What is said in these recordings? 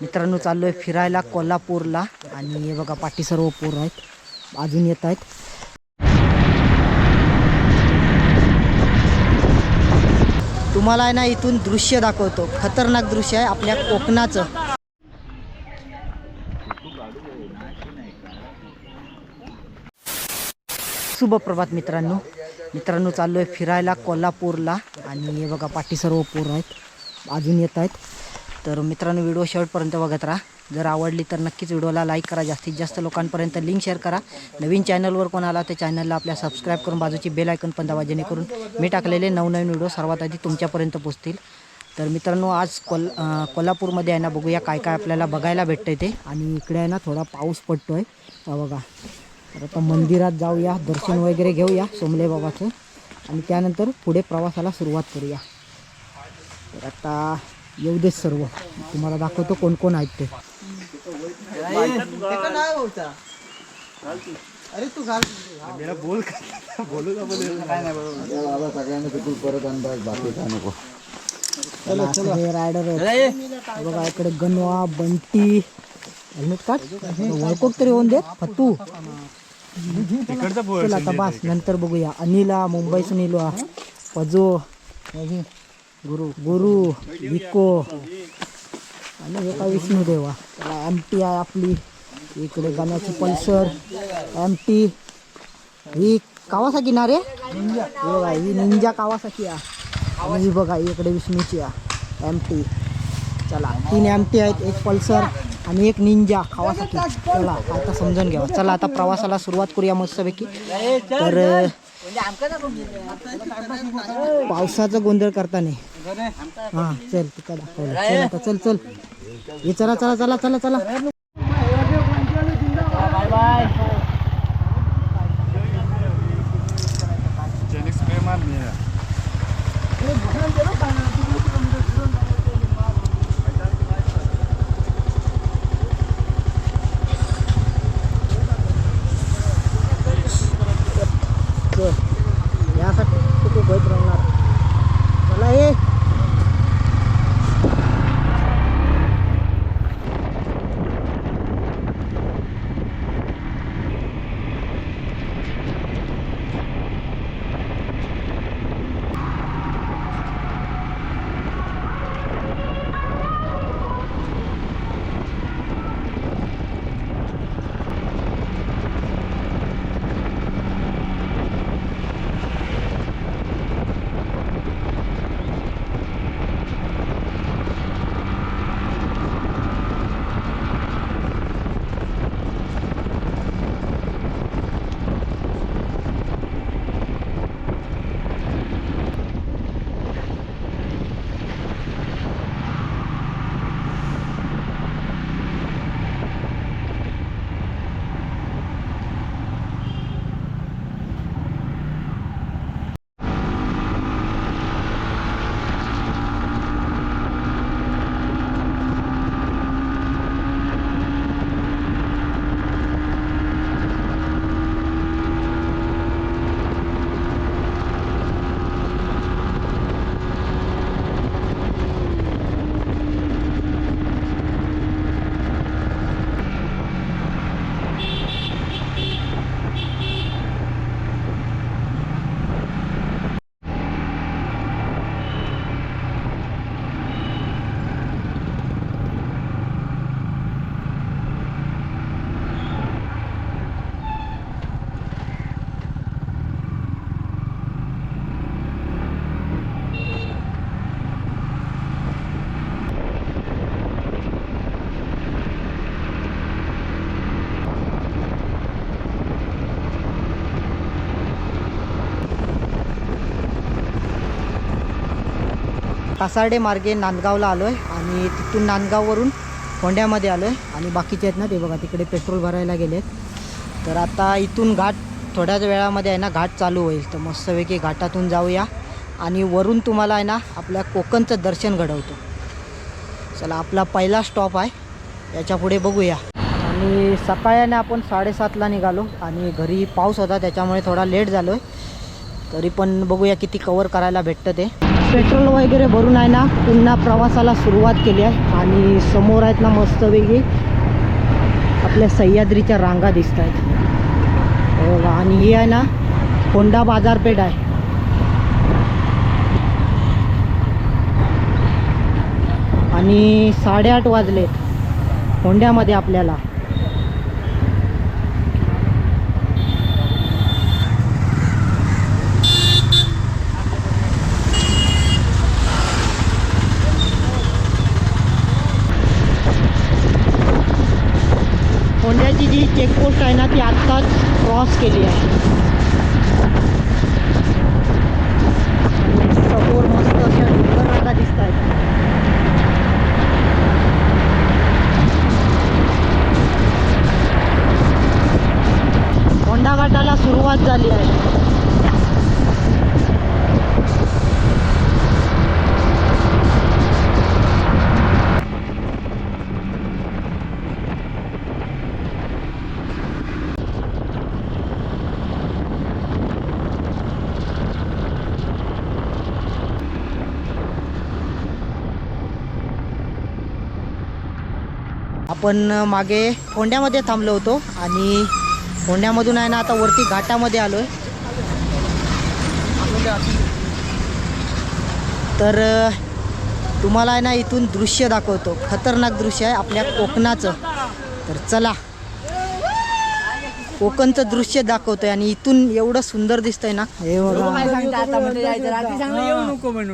मित्रांनो चाललो आहे फिरायला कोल्हापूरला. आणि हे बघा पाठी सर्व पोरं आहेत. अजून येत आहेत. तुम्हाला आहे ना इथून दृश्य दाखवतो. खतरनाक दृश्य आहे आपल्या कोकणाचं. शुभ प्रभात मित्रांनो. मित्रांनो चाललो आहे फिरायला कोल्हापूरला. आणि हे बघा पाठी सर्व पोरं आहेत. अजून येत आहेत. तर मित्रांनो व्हिडिओ शेवटपर्यंत बघत राहा. जर आवडली तर नक्कीच व्हिडिओला लाईक करा. जास्तीत जास्त लोकांपर्यंत लिंक शेअर करा. नवीन चॅनलवर कोण आला त्या चॅनलला आपल्या सबस्क्राईब करून बाजूची बेल आयकन पण दाबा जेणेकरून मी टाकलेले नवनवीन व्हिडिओ सर्वात आधी तुमच्यापर्यंत पोचतील तर मित्रांनो आज कोल कोल्हापूरमध्ये आहे ना बघूया काय काय आपल्याला बघायला भेटतं ते. आणि इकडे आहे ना थोडा पाऊस पडतो आहे बघा. तर आता मंदिरात जाऊया दर्शन वगैरे घेऊया सोमले बाबाचं. आणि त्यानंतर पुढे प्रवासाला सुरुवात करूया. तर आता येऊ देत सर्व. तुम्हाला दाखवतो कोण कोण आहेत ते. रायडर बघा इकडे गणवा बंटी हेल्मेट काढ. वळकोक तरी होऊन दे फत्तू. चल आता बस नंतर बघूया. अनिला मुंबईसून इलो हा. पजो गुरु गुरु विको आणि हे काय विष्णू देवा एम टी आहे आपली. इकडे गाण्याची पल्सर एम टी ही कावासाकी ना रे? बघा ही निंजा कावासाकी आहे. आणि ही बघा इकडे विष्णूची आहे एम टी चला तीन एम टी आहेत एक पल्सर आणि एक निंजा खावासाठी चला आता समजून घ्यावा चला आता प्रवासाला सुरुवात करूया मस्तपैकी. तर अं, पावसाचा गोंधळ करता नाही हा चल तिकडे दाखवलं चल आता चल चल. हे चला चला चला चला चला. यासाठी खूप भयत राहणार? मला हे कासार्डे मार्गे नांदगावला आलो आहे आणि तिथून नांदगाववरून फोंड्यामध्ये आलो आहे आणि बाकीचे आहेत ना ते बघा तिकडे पेट्रोल भरायला गेले तर आता इथून घाट थोड्याच वेळामध्ये आहे ना घाट चालू होईल. तर मस्तपैकी घाटातून जाऊया. आणि वरून तुम्हाला आहे ना आपल्या कोकणचं दर्शन घडवतो. चला आपला पहिला स्टॉप आहे. याच्यापुढे बघूया. आणि सकाळी आपण साडेसातला निघालो. आणि घरी पाऊस होता त्याच्यामुळे थोडा लेट झालो आहे तरी पण बघूया किती कवर करायला भेटतं ते. पेट्रोल वगैरे भरून आहे ना पुन्हा प्रवासाला सुरुवात केली आहे. आणि समोर आहेत ना मस्त वेगळी आपल्या सह्याद्रीच्या रांगा दिसत आहेत. आणि ही आहे ना होंडा बाजारपेठ आहे. आणि साडेआठ वाजलेत होंड्यामध्ये आपल्याला. होंड्याची जी चेकपोस्ट आहे ना ती आत्ताच क्रॉस केली आहे समोर मस्त अशा डोंगर रांगा दिसत आहेत होंडा घाटाला सुरुवात झाली आहे आपण मागे होंड्यामध्ये थांबलो होतो आणि होंड्यामधून आहे ना आता वरती घाटामध्ये आलोय. तर तुम्हाला आहे ना इथून दृश्य दाखवतो. खतरनाक दृश्य आहे आपल्या कोकणाचं. तर चला. कोकणचं दृश्य दाखवतोय आणि इथून एवढं सुंदर दिसतंय ना. हे बघा.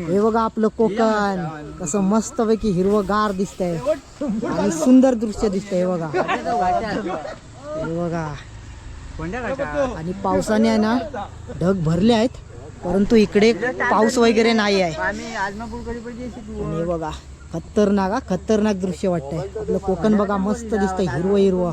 हे बघा आपलं कोकण. कसं मस्तपैकी हिरवगार दिसतंय. आणि सुंदर दृश्य दिसतंय हे बघा. हे बघा. आणि पावसाने आहे ना ढग भरले आहेत. परंतु इकडे पाऊस वगैरे नाही आहे. आणि हे बघा खतरनाक हा खतरनाक दृश्य वाटतंय. आपलं कोकण बघा मस्त दिसतंय हिरवं हिरवं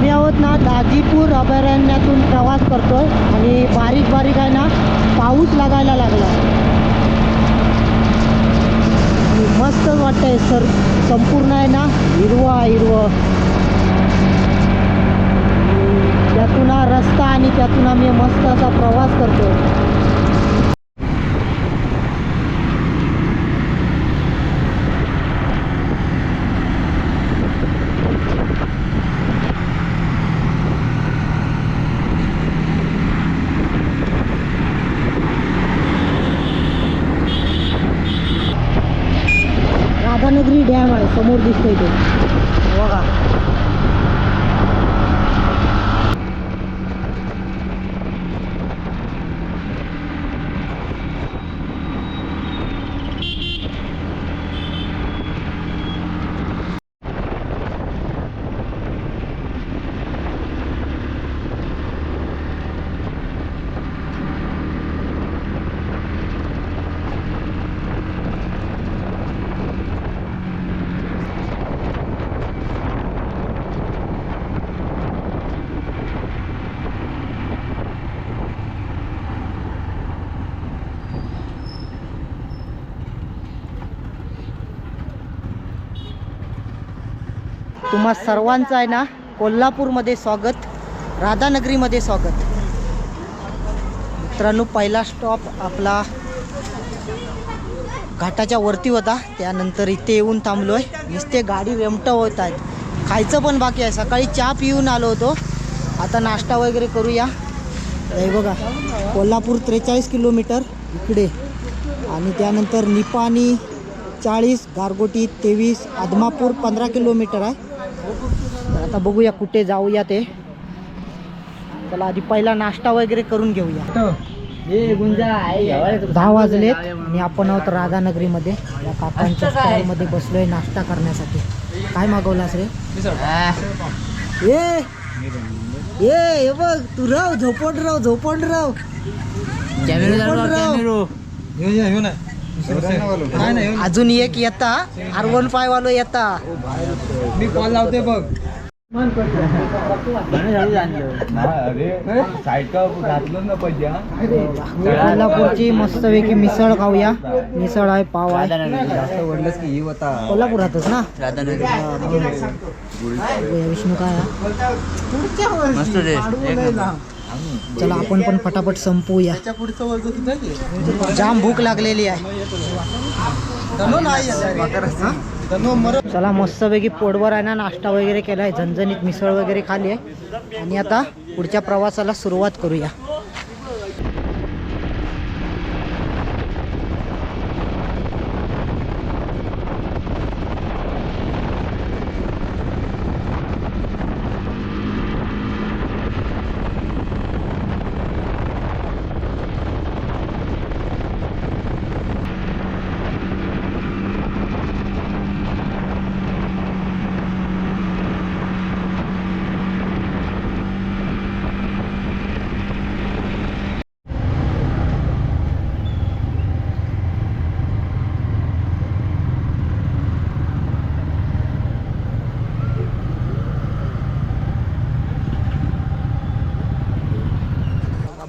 मी आहोत ना दाजीपूर अभयारण्यातून प्रवास करतोय आणि बारीक बारीक आहे ना पाऊस लागायला लागला आणि मस्त वाटतंय सर संपूर्ण आहे ना हिरवा हिरवं. त्यातून हा रस्ता आणि त्यातून आम्ही मस्त असा प्रवास करतो राधानगरी डॅम आहे समोर दिसतोय ते बघा तुम्हा सर्वांचं आहे ना कोल्हापूरमध्ये स्वागत राधानगरीमध्ये स्वागत. मित्रांनो पहिला स्टॉप आपला घाटाच्या वरती होता. त्यानंतर इथे येऊन थांबलो आहे नुसते गाडी रेमट होत आहेत. खायचं पण बाकी आहे. सकाळी चहा पिऊन आलो होतो. आता नाश्ता वगैरे करूया. हे बघा कोल्हापूर त्रेचाळीस किलोमीटर इकडे. आणि त्यानंतर निपाणी चाळीस गारगोटी तेवीस आदमापूर पंधरा किलोमीटर आहे. तर आता बघूया कुठे जाऊया ते. चला आधी पहिला नाश्ता वगैरे करून घेऊया. दहा वाजलेत. आणि आपण आहोत राधानगरीमध्ये. या काकांच्या स्टॉलमध्ये बसलोय नाश्ता करण्यासाठी. काय मागवलास रे? ये ये हे बघ तू राव झोपड राव झोपड राव. झोपड राव. अजून एक येता. आर वन फाय वालो येता. मी कॉल लावते बघ. कोल्हापूरची मस्तपैकी मिसळ खाऊया. मिसळ आहे पाव आहे. कोल्हापुरातच ना? विष्णू काय? मस्त चला आपण पण फटाफट संपवूया जाम भूक लागलेली आहे. चला मस्तपैकी पोटभर आहे ना नाश्ता वगैरे केलाय झणझणीत मिसळ वगैरे खाली आहे. आणि आता पुढच्या प्रवासाला सुरुवात करूया.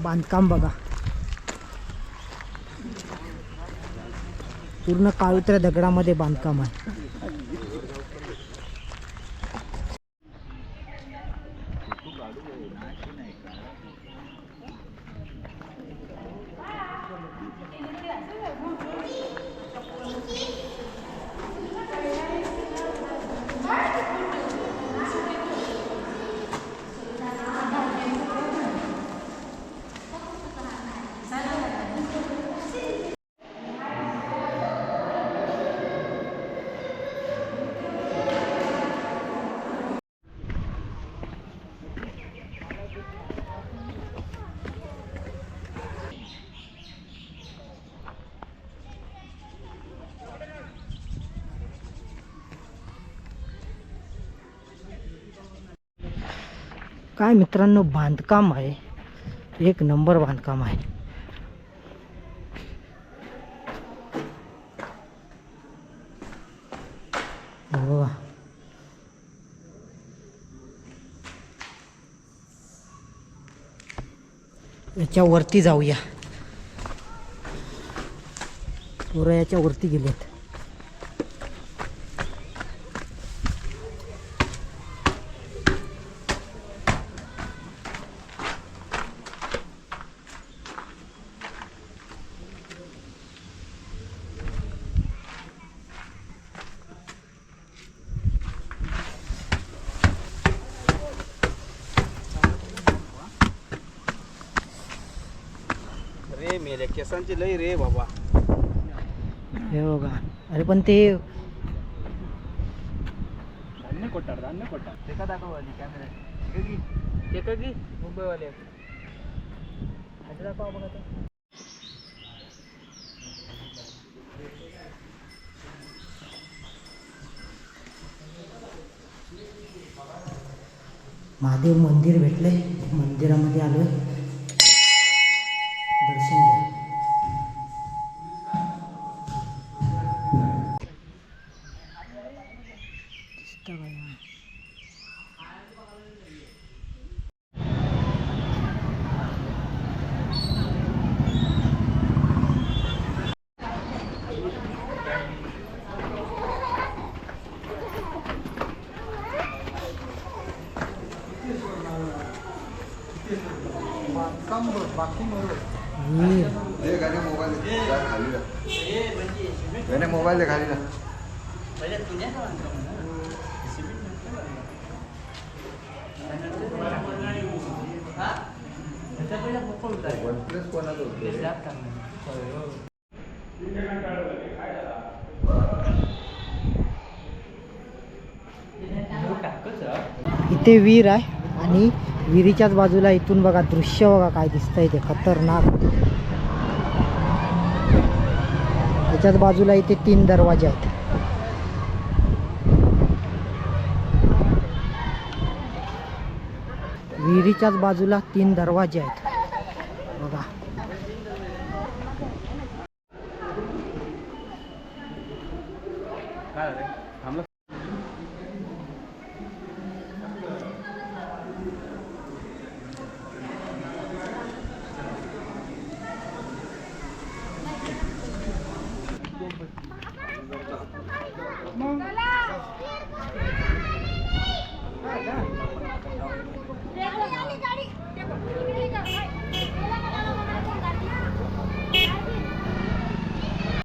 बांधकाम बघा. पूर्ण काळुत्र्या दगडामध्ये बांधकाम आहे. काय मित्रांनो बांधकाम आहे. एक नंबर बांधकाम आहे. बघा याच्या वरती जाऊया. पुरा याच्या वरती गेलेत. रे मेल्या केसांची लई रे बाबा. हे बघा. अरे पण ते धान्य कोटार धान्य कोटार ते का दाखवली कॅमेरा ते का की मुंबईवाले. महादेव मंदिर भेटले मंदिरामध्ये आलोय. दर्शन वीर मोबाईल दे खाली ना. वन प्लस कोणाचं होतं? इथे विहीर आहे. आणि विहिरीच्याच बाजूला इथून बघा दृश्य बघा काय दिसतंय ते खतरनाक. त्याच्याच बाजूला इथे तीन दरवाजे आहेत. विहिरीच्याच बाजूला तीन दरवाजे आहेत. बघा.